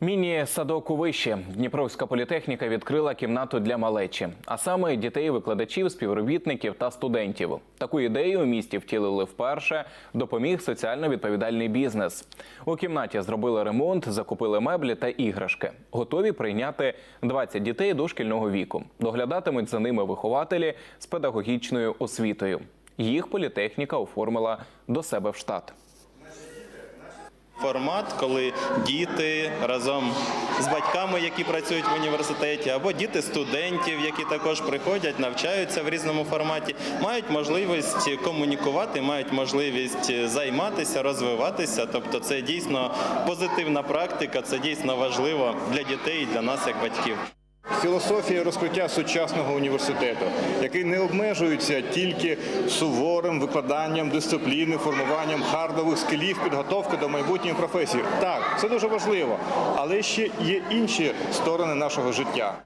Міні-садок у виші. Дніпровська політехніка відкрила кімнату для малечі, а саме дітей, викладачів, співробітників та студентів. Таку ідею у місті втілили вперше. Допоміг соціально відповідальний бізнес. У кімнаті зробили ремонт, закупили меблі та іграшки. Готові прийняти 20 дітей дошкільного віку. Доглядатимуть за ними вихователі з педагогічною освітою. Їх політехніка оформила до себе в штат. Формат, коли діти разом з батьками, які працюють в університеті, або діти студентів, які також приходять, навчаються в різному форматі, мають можливість комунікувати, мають можливість займатися, розвиватися. Тобто, це дійсно позитивна практика, це дійсно важливо для дітей і для нас, як батьків. Філософія розкриття сучасного університету, який не обмежується тільки суворим викладанням дисципліни, формуванням хардових скілів, підготовки до майбутньої професії. Так, це дуже важливо, але ще є інші сторони нашого життя.